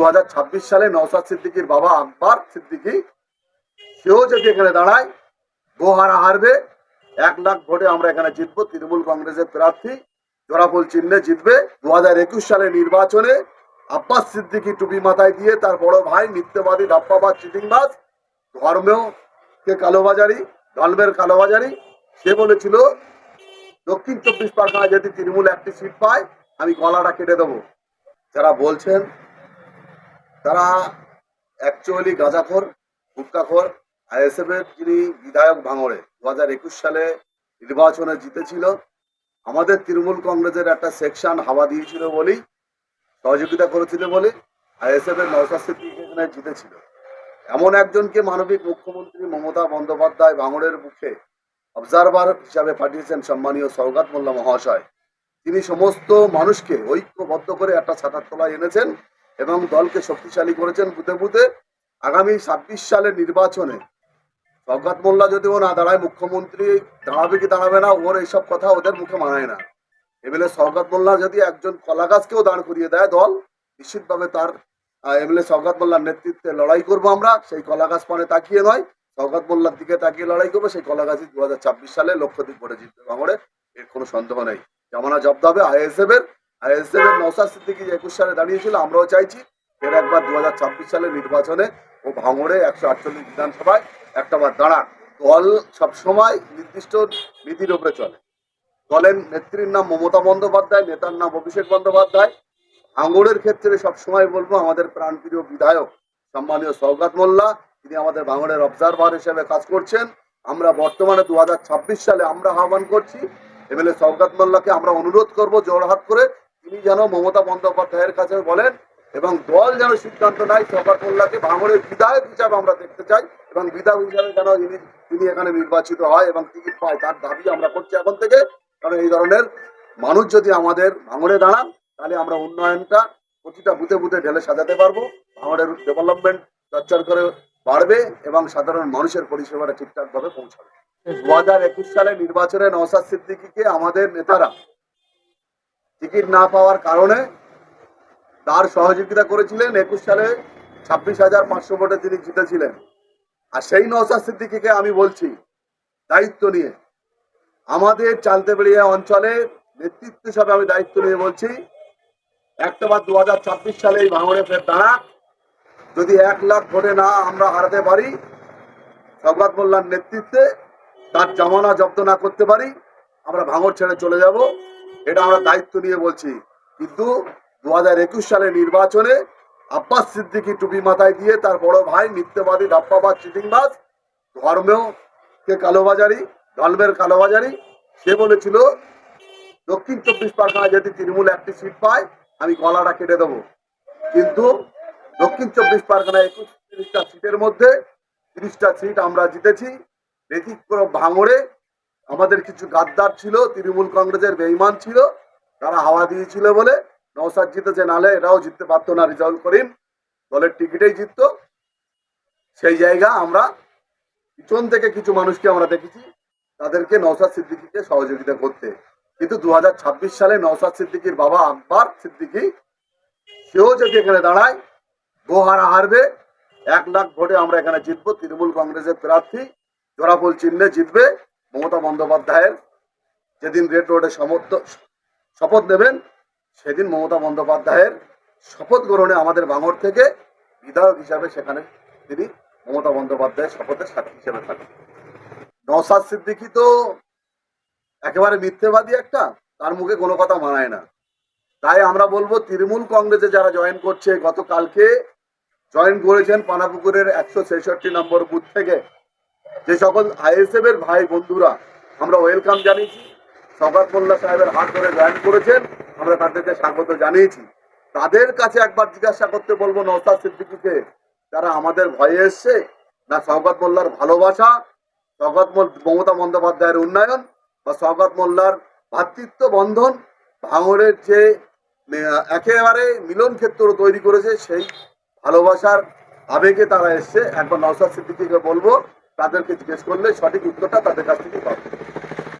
দু হাজার ছাব্বিশ সালে নওসাদ সিদ্দিকির বাবা আকবর সিদ্দিকি, সেও যদি এখানে দাঁড়ায়, গোহারা হারবে। এক লাখ ভোটে আমরা এখানে জিতবো, তৃণমূল কংগ্রেসের প্রার্থী জোড়াফুল চিহ্নে জিতবে। দু হাজার একুশ সালে নির্বাচনে আব্বাস সিদ্দিকি টুপি মাথায় দিয়ে তার বড় ভাই নিত্যবাদী ডাপ্পাবাজ, চিটিংবাজ, ধর্মেও কে কালোবাজারি, ধর্মের কালোবাজারি, সে বলেছিল, দক্ষিণ চব্বিশ পরগনা যদি তৃণমূল একটি সিট পায়, আমি গলাটা কেটে দেবো। যারা বলছেন তারা অ্যাকচুয়ালি গাঁজাখোর গুটকাখোর আইএসএফ এর যিনি বিধায়ক ভাঙড়ে দু হাজার একুশ সালে নির্বাচনে জিতেছিল। আমাদের তৃণমূল কংগ্রেসের একটা সেকশন হাওয়া দিয়েছিল বলেই, সহযোগিতা করেছিল বলে আইএসএফ এর এখানে জিতেছিল। এমন একজনকে মানবিক মুখ্যমন্ত্রী মমতা বন্দ্যোপাধ্যায় ভাঙড়ের মুখে অবজারভার হিসাবে পাঠিয়েছেন সম্মানীয় সৌগাত মোল্লা মহাশয়। তিনি সমস্ত মানুষকে ঐক্যবদ্ধ করে একটা ছাতার তলায় এনেছেন। এবং দলকে শক্তিশালী করেছেন বুথে বুথে আগামী ছাব্বিশ সালের নির্বাচনে। সৌগাত মোল্লা যদিও না দাঁড়ায়, মুখ্যমন্ত্রী দাঁড়াবে কি দাঁড়াবে না, ওর এইসব কথা ওদের মুখে মানায় না। এমএলএ সৌগাত মোল্লা যদি একজন কলা গাছকেও দাঁড় করিয়ে দেয় দল, নিশ্চিতভাবে তার এমএলএ সৌগাত মোল্লার নেতৃত্বে লড়াই করব আমরা। সেই কলা গাছ পানে তাকিয়ে নয় সৌগাত মোল্লার দিকে তাকিয়ে লড়াই করব। সেই কলা গাছই দু হাজার ছাব্বিশ সালে লক্ষদ্বীপ ভোটে জিতবে। ভাঙড়ে এর কোনো সন্দেহ নেই। জামানা জব্দ হবে আইএসএফ এর। আইএসএফ এর নৌসাদ সিদ্দিকি একুশ সালে দাঁড়িয়েছিল, আমরাও চাইছি ফের একবার দু হাজার ছাব্বিশ সালের নির্বাচনে ও ভাঙড়ে একশো আটচল্লিশ বিধানসভায় একটা বার দাঁড়ান। দল সবসময় নির্দিষ্ট নীতির উপরে চলে। দলের নেত্রীর নাম মমতা বন্দ্যোপাধ্যায়, নেতার নাম অভিষেক বন্দ্যোপাধ্যায়। আঙ্গুরের ক্ষেত্রে সবসময় বলব আমাদের প্রাণপ্রিয় বিধায়ক, সম্মানীয় সৌগাত মোল্লা, তিনি আমাদের ভাঙড়ের অবজারভার হিসেবে কাজ করছেন। আমরা বর্তমানে দু হাজার ছাব্বিশ সালে আমরা আহ্বান করছি, এমএলএ সৌগাত মোল্লাকে আমরা অনুরোধ করব জোরহাত করে তিনি যেন মমতা বন্দ্যোপাধ্যায়ের কাছে বলেন এবং দল যেন সিদ্ধান্ত নেয় সৌগাত মোল্লাকে ভাঙড়ের বিধায়ক হিসাবে আমরা দেখতে চাই এবং বিধায়ক হিসাবে যেন তিনি এখানে নির্বাচিত হয় এবং টিকিট পায়, তার দাবি আমরা করছি এখন থেকে। কারণ এই ধরনের মানুষ যদি আমাদের ভাঙড়ে দাঁড়ান, তাহলে আমরা উন্নয়নটা প্রতিটা বুথে বুথে ঢেলে সাজাতে পারব। আমাদের ডেভেলপমেন্ট চর্চার করে বাড়বে এবং সাধারণ মানুষের পরিষেবাটা ঠিকঠাক ভাবে পৌঁছাবে। দু হাজার একুশ সালে নির্বাচনে নওসাদ সিদ্দিকিকে আমাদের নেতারা টিকিট না পাওয়ার কারণে তার সহযোগিতা করেছিলেন একুশ সালে ছাব্বিশ হাজার পাঁচশো ভোটে তিনি জিতেছিলেন। আর সেই নওসাদ সিদ্দিকিকে আমি বলছি, দায়িত্ব নিয়ে। আমাদের চালতেবেড়িয়া অঞ্চলে নেতৃত্ব হিসাবে আমি দায়িত্ব নিয়ে বলছি, একটা বার দু হাজার ছাব্বিশ সালে এই ভাঙড়ে ফের দাঁড়াক। যদি এক লাখ ভোটে না আমরা হারাতে পারি সৌগাত মোল্লার নেতৃত্বে তার জামানা জব্দ না করতে পারি, আমরা ভাঙড় ছেড়ে চলে যাব। এটা আমরা দায়িত্ব নিয়ে বলছি। কিন্তু দু হাজার একুশ সালে নির্বাচনে আব্বাস সিদ্দিকি টুপি মাথায় দিয়ে তার বড় ভাই নিত্যবাদী ডাপ্পাবাজ চিটিংবাজ, ধর্মেও কে কালোবাজারি, ধর্মের কালোবাজারি, সে বলেছিল, দক্ষিণ চব্বিশ পরগনা যদি তৃণমূল একটি সিট পায়, আমি গলাটা কেটে দেবো। কিন্তু দক্ষিণ চব্বিশ পরগনা একুশ তিরিশটা সিটের মধ্যে তিরিশটা সিট আমরা জিতেছি। ব্যতিক্রম ভাঙড়ে আমাদের কিছু গাদ্দার ছিল, তৃণমূল কংগ্রেসের বেইমান ছিল, তারা হাওয়া দিয়েছিল বলে নৌসাদ জিতেছে নালে এরাও জিততে পারতো না রিজাল্ট করিম। দলের টিকিটেই জিততো। সেই জায়গা আমরা পিছন থেকে কিছু মানুষকে আমরা দেখেছি, তাদেরকে নৌসাদ সিদ্দিকিকে সহযোগিতা করতে। কিন্তু দু হাজার ছাব্বিশ সালে নৌসাদ সিদ্দিকির বাবা আকবর সিদ্দিকি, সেও যদি এখানে দাঁড়ায়, গোহারা হারবে। এক লাখ ভোটে আমরা এখানে জিতবো, তৃণমূল কংগ্রেসের প্রার্থী, জোড়াফুল চিহ্নে জিতবে। মমতা বন্দ্যোপাধ্যায়ের যেদিন রেড রোডে সমর্থ শপথ নেবেন, সেদিন মমতা বন্দ্যোপাধ্যায়ের শপথ গ্রহণে আমাদের ভাঙড় থেকে বিধায়ক হিসাবে সেখানে তিনি মমতা বন্দ্যোপাধ্যায়ের শপথের সাক্ষী হিসেবে থাকেন। নসাদ সিদ্দিকি তো একেবারে মিথ্যেবাদী একটা, তার মুখে কোনো কথা মানায় না। তাই আমরা বলব, তৃণমূল কংগ্রেসে যারা জয়েন করছে, গতকালকে জয়েন করেছেন পানাপুকুরের একশো ছেষট্টি নম্বর বুথ থেকে যে সকল আইএসএফ এর ভাই বন্ধুরা, আমরা ওয়েলকাম জানিয়েছি। সকাত মোল্লা সাহেবের হাত ধরে জয়েন করেছেন, আমরা তাদেরকে স্বাগত জানিয়েছি। তাদের কাছে একবার জিজ্ঞাসা করতে বলব নৌসাদ সিদ্দিকিকে, যারা আমাদের ভয়ে এসছে, না সৌগত মোল্লার ভালোবাসা সৌগত মমতা বন্দ্যোপাধ্যায়ের উন্নয়ন, বা সৌগত মোল্লার ভ্রাতৃত্ব বন্ধন ভাঙড়ের যে একেবারে মিলন ক্ষেত্র তৈরি করেছে, সেই ভালোবাসার আবেগে তারা এসছে। একবার নৌসাদ সিদ্দিকিকে বলব তাদেরকে জিজ্ঞেস করলে সঠিক উত্তরটা তাদের কাছ থেকে পাবে।